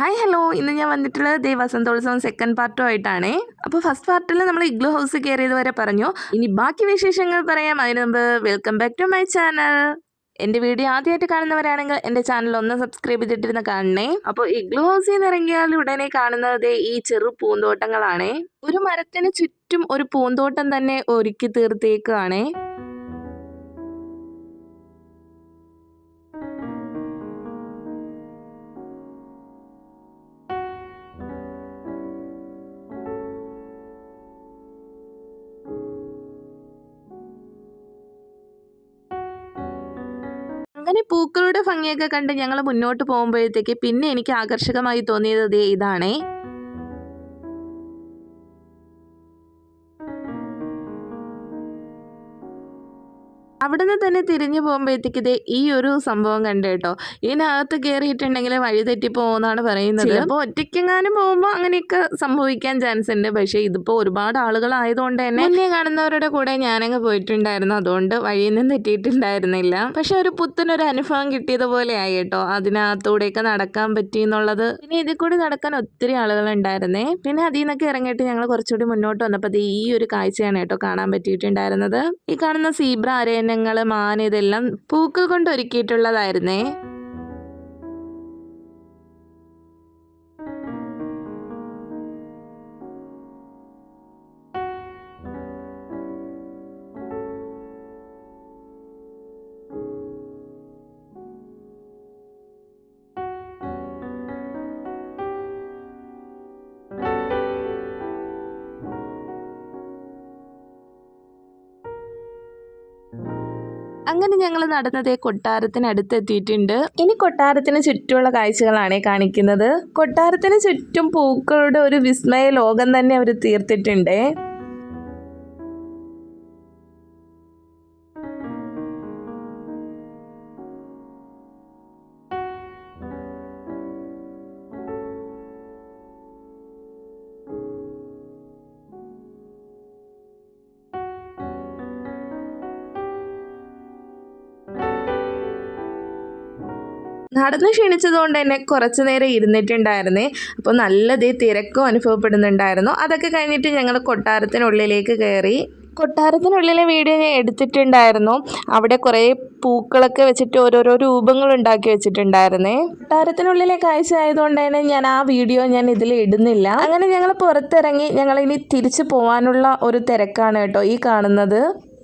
Hi hello ഇന്ന് ഞാൻ വന്നിട്ടുള്ളത് ദേ വസന്തോത്സവം സെക്കൻഡ് പാർട്ടുമായിട്ടാണേ അപ്പോൾ ഫസ്റ്റ് പാർട്ടിൽ നമ്മൾ ഇഗ്ലോ ഹൗസ് കയറിയത് വരെ പറഞ്ഞു. ഇനി ബാക്കി വിശേഷങ്ങൾ പറയാം. അതിന് മുമ്പ് welcome back to my channel എന്റെ വീഡിയോ ആദ്യമായിട്ട് കാണുന്നവരാണെങ്കിൽ എന്റെ ചാനൽ ഒന്ന് സബ്സ്ക്രൈബ് ചെയ്തിട്ടിരുന്ന് കാണണേ. അപ്പോൾ ഇഗ്ലു ഹൗസിൽ നിന്ന് ഇറങ്ങിയാൽ ഉടനെ കാണുന്നത് ഈ ചെറു പൂന്തോട്ടങ്ങളാണേ. ഒരു മരത്തിന് ചുറ്റും ഒരു പൂന്തോട്ടം തന്നെ ഒരുക്കി തീർത്തേക്കാണേ. അങ്ങനെ പൂക്കളുടെ ഭംഗിയൊക്കെ കണ്ട് ഞങ്ങൾ മുന്നോട്ട് പോകുമ്പോഴത്തേക്ക് പിന്നെ എനിക്ക് ആകർഷകമായി തോന്നിയത് ഇതാണേ. അവിടുന്ന് തന്നെ തിരിഞ്ഞു പോകുമ്പോഴത്തേക്കിതേ ഈ ഒരു സംഭവം കണ്ടു കേട്ടോ. ഇതിനകത്ത് കയറിയിട്ടുണ്ടെങ്കിൽ വഴി തെറ്റി പോകുമെന്നാണ് പറയുന്നത്. അപ്പോൾ ഒറ്റയ്ക്കെങ്ങാനും പോകുമ്പോൾ അങ്ങനെയൊക്കെ സംഭവിക്കാൻ ചാൻസ് ഉണ്ട്. പക്ഷേ ഇതിപ്പോൾ ഒരുപാട് ആളുകളായതുകൊണ്ട് തന്നെ മുന്നേ കാണുന്നവരുടെ കൂടെ ഞാനങ്ങ് പോയിട്ടുണ്ടായിരുന്നു. അതുകൊണ്ട് വഴിയിൽ നിന്ന് തെറ്റിയിട്ടുണ്ടായിരുന്നില്ല. പക്ഷെ ഒരു പുത്തനൊരു അനുഭവം കിട്ടിയതുപോലെ ആയി കേട്ടോ. അതിനകത്തൂടെയൊക്കെ നടക്കാൻ പറ്റി എന്നുള്ളത്. പിന്നെ ഇതിൽ കൂടി നടക്കാൻ ഒത്തിരി ആളുകളുണ്ടായിരുന്നേ. പിന്നെ അതിൽ നിന്നൊക്കെ ഇറങ്ങിയിട്ട് ഞങ്ങൾ കുറച്ചുകൂടി മുന്നോട്ട് വന്നപ്പോൾ ഈ ഒരു കാഴ്ചയാണ് കേട്ടോ കാണാൻ പറ്റിയിട്ടുണ്ടായിരുന്നത്. ഈ കാണുന്ന സീബ്ര അരയന്നങ്ങൾ മാൻ ഇതെല്ലാം പൂക്കൾ കൊണ്ട് ഒരുക്കിയിട്ടുള്ളതായിരുന്നേ. അങ്ങനെ ഞങ്ങൾ നടന്നത് കൊട്ടാരത്തിന് അടുത്തെത്തിയിട്ടുണ്ട് ഇനി കൊട്ടാരത്തിന് ചുറ്റുമുള്ള കാഴ്ചകളാണ് കാണിക്കുന്നത്. കൊട്ടാരത്തിന് ചുറ്റും പൂക്കളുടെ ഒരു വിസ്മയ ലോകം തന്നെ അവർ തീർത്തിട്ടുണ്ട്. നടന്ന് ക്ഷീണിച്ചതുകൊണ്ട് തന്നെ കുറച്ച് നേരം ഇരുന്നിട്ടുണ്ടായിരുന്നേ. അപ്പോൾ നല്ലതേ തിരക്കും അനുഭവപ്പെടുന്നുണ്ടായിരുന്നു. അതൊക്കെ കഴിഞ്ഞിട്ട് ഞങ്ങൾ കൊട്ടാരത്തിനുള്ളിലേക്ക് കയറി. കൊട്ടാരത്തിനുള്ളിലെ വീഡിയോ ഞാൻ എടുത്തിട്ടുണ്ടായിരുന്നു. അവിടെ കുറേ പൂക്കളൊക്കെ വെച്ചിട്ട് ഓരോരോ രൂപങ്ങൾ ഉണ്ടാക്കി വെച്ചിട്ടുണ്ടായിരുന്നേ. കൊട്ടാരത്തിനുള്ളിലെ കാഴ്ച ആയതുകൊണ്ട് തന്നെ ഞാൻ ആ വീഡിയോ ഞാൻ ഇതിൽ ഇടുന്നില്ല. അങ്ങനെ ഞങ്ങൾ പുറത്തിറങ്ങി ഞങ്ങൾ ഇനി തിരിച്ചു പോകാനുള്ള ഒരു തിരക്കാണ് കേട്ടോ ഈ കാണുന്നത്.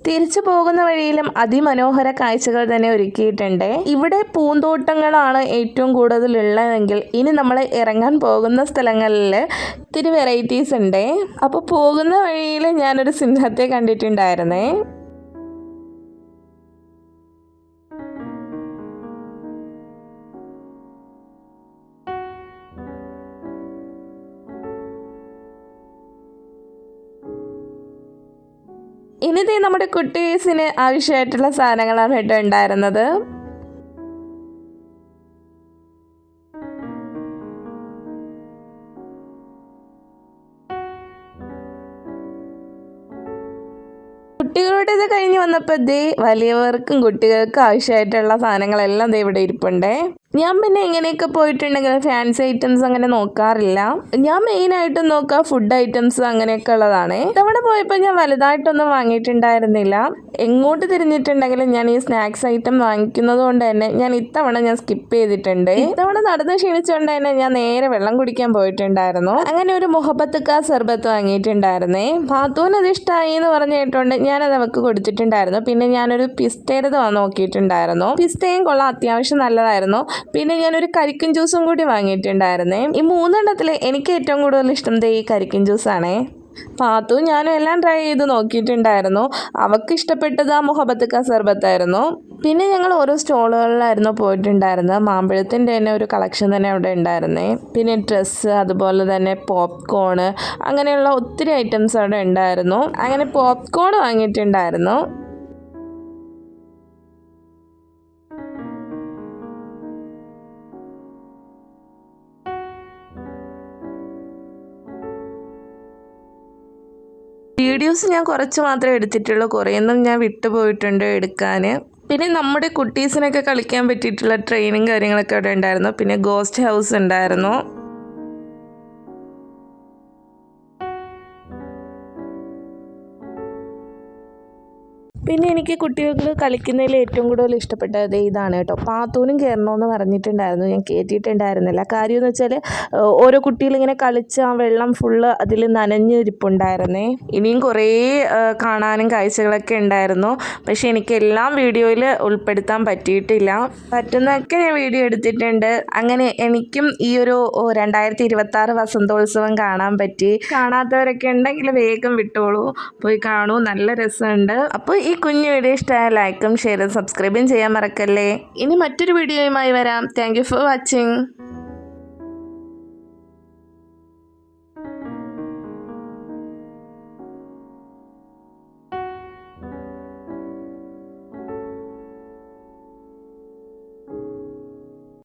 തിരിച്ചു പോകുന്ന വഴിയിലും അതിമനോഹര കാഴ്ചകൾ തന്നെ ഒരുക്കിയിട്ടുണ്ട്. ഇവിടെ പൂന്തോട്ടങ്ങളാണ് ഏറ്റവും കൂടുതൽ ഉള്ളതെങ്കിൽ ഇനി നമ്മൾ ഇറങ്ങാൻ പോകുന്ന സ്ഥലങ്ങളിൽ ഒത്തിരി വെറൈറ്റീസ് ഉണ്ട്. അപ്പോൾ പോകുന്ന വഴിയിൽ ഞാനൊരു സിംഹത്തെ കണ്ടിട്ടുണ്ടായിരുന്നേ. ഇനിതേ നമ്മുടെ കുട്ടീസിന് ആവശ്യമായിട്ടുള്ള സാധനങ്ങളാണ് കേട്ടോ ഉണ്ടായിരുന്നത്. കുട്ടികളുടേത് കഴിഞ്ഞ് വന്നപ്പോൾ ദേ വലിയവർക്കും കുട്ടികൾക്കും ആവശ്യമായിട്ടുള്ള സാധനങ്ങളെല്ലാം ദേ ഇവിടെ ഇരിപ്പുണ്ടേ. ഞാൻ പിന്നെ എങ്ങനെയൊക്കെ പോയിട്ടുണ്ടെങ്കിൽ ഫാൻസി ഐറ്റംസ് അങ്ങനെ നോക്കാറില്ല. ഞാൻ മെയിനായിട്ടും നോക്കുക ഫുഡ് ഐറ്റംസ് അങ്ങനെയൊക്കെ ഉള്ളതാണ്. ഇവിടെ പോയപ്പോൾ ഞാൻ വലുതായിട്ടൊന്നും വാങ്ങിയിട്ടുണ്ടായിരുന്നില്ല. എങ്ങോട്ട് തിരിഞ്ഞിട്ടുണ്ടെങ്കിലും ഞാൻ ഈ സ്നാക്സ് ഐറ്റം വാങ്ങിക്കുന്നത് കൊണ്ട് തന്നെ ഞാൻ ഇത്തവണ ഞാൻ സ്കിപ്പ് ചെയ്തിട്ടുണ്ട്. ഇത്തവണ നടന്ന് ക്ഷീണിച്ചുകൊണ്ട് തന്നെ ഞാൻ നേരെ വെള്ളം കുടിക്കാൻ പോയിട്ടുണ്ടായിരുന്നു. അങ്ങനെ ഒരു മുഹബത്തുക്ക സർബത്ത് വാങ്ങിയിട്ടുണ്ടായിരുന്നേ. പാത്തൂന് അത് ഇഷ്ടമായി എന്ന് പറഞ്ഞു കേട്ടോണ്ട് ഞാനത് അവക്ക് കൊടുത്തിട്ടുണ്ടായിരുന്നു. പിന്നെ ഞാനൊരു പിസ്തേരത് നോക്കിയിട്ടുണ്ടായിരുന്നു. പിസ്തയും കൊള്ളാം അത്യാവശ്യം നല്ലതായിരുന്നു. പിന്നെ ഞാനൊരു കരിക്കൻ ജ്യൂസും കൂടി വാങ്ങിയിട്ടുണ്ടായിരുന്നേ. ഈ മൂന്നെണ്ണത്തിൽ എനിക്ക് ഏറ്റവും കൂടുതൽ ഇഷ്ടം ഈ കരിക്കൻ ജ്യൂസാണേ. പാത്തു ഞാനും എല്ലാം ട്രൈ ചെയ്ത് നോക്കിയിട്ടുണ്ടായിരുന്നു. അവൾക്ക് ഇഷ്ടപ്പെട്ടത് ആ മുഹബത്ത് സർബത്തായിരുന്നു പിന്നെ ഞങ്ങൾ ഓരോ സ്റ്റോളുകളിലായിരുന്നു പോയിട്ടുണ്ടായിരുന്നത്. മാമ്പഴത്തിന്റെ തന്നെ ഒരു കളക്ഷൻ തന്നെ അവിടെ ഉണ്ടായിരുന്നേ. പിന്നെ ഡ്രസ്സ് അതുപോലെ തന്നെ പോപ്കോണ് അങ്ങനെയുള്ള ഒത്തിരി ഐറ്റംസ് അവിടെ ഉണ്ടായിരുന്നു. അങ്ങനെ പോപ്കോൺ വാങ്ങിയിട്ടുണ്ടായിരുന്നു. വീഡിയോസ് ഞാൻ കുറച്ച് മാത്രമേ എടുത്തിട്ടുള്ളൂ. കുറേയൊന്നും ഞാൻ വിട്ടുപോയിട്ടുണ്ട് എടുക്കാൻ പിന്നെ നമ്മുടെ കുട്ടീസിനൊക്കെ കളിക്കാൻ പറ്റിയിട്ടുള്ള ട്രെയിനും കാര്യങ്ങളൊക്കെ അവിടെ ഉണ്ടായിരുന്നു. പിന്നെ ഗോസ്റ്റ് ഹൗസ് ഉണ്ടായിരുന്നു. പിന്നെ എനിക്ക് കുട്ടികൾക്ക് കളിക്കുന്നതിൽ ഏറ്റവും കൂടുതൽ ഇഷ്ടപ്പെട്ടത് ഇതാണ് കേട്ടോ. പാത്തൂനും കയറണമെന്ന് പറഞ്ഞിട്ടുണ്ടായിരുന്നു. ഞാൻ കയറ്റിയിട്ടുണ്ടായിരുന്നില്ല കാര്യം എന്ന് വെച്ചാൽ ഓരോ കുട്ടികളിങ്ങനെ കളിച്ച് ആ വെള്ളം ഫുള്ള് അതിൽ നനഞ്ഞിരിപ്പുണ്ടായിരുന്നേ. ഇനിയും കുറേ കാണാനും കാഴ്ചകളൊക്കെ ഉണ്ടായിരുന്നു. പക്ഷേ എനിക്ക് എല്ലാം വീഡിയോയിൽ ഉൾപ്പെടുത്താൻ പറ്റിയിട്ടില്ല. പറ്റുന്നതൊക്കെ ഞാൻ വീഡിയോ എടുത്തിട്ടുണ്ട്. അങ്ങനെ എനിക്കും ഈ ഒരു രണ്ടായിരത്തി ഇരുപത്തി ആറ് വസന്തോത്സവം കാണാൻ പറ്റി. കാണാത്തവരൊക്കെ ഉണ്ടെങ്കിൽ വേഗം വിട്ടോളൂ. പോയി കാണൂ. നല്ല രസമുണ്ട്. അപ്പോൾ ഈ കുഞ്ഞു വീഡിയോ ഇഷ്ടമായ ലൈക്കും ഷെയറും സബ്സ്ക്രൈബും ചെയ്യാൻ മറക്കല്ലേ? ഇനി മറ്റൊരു വീഡിയോയുമായി വരാം. Thank for watching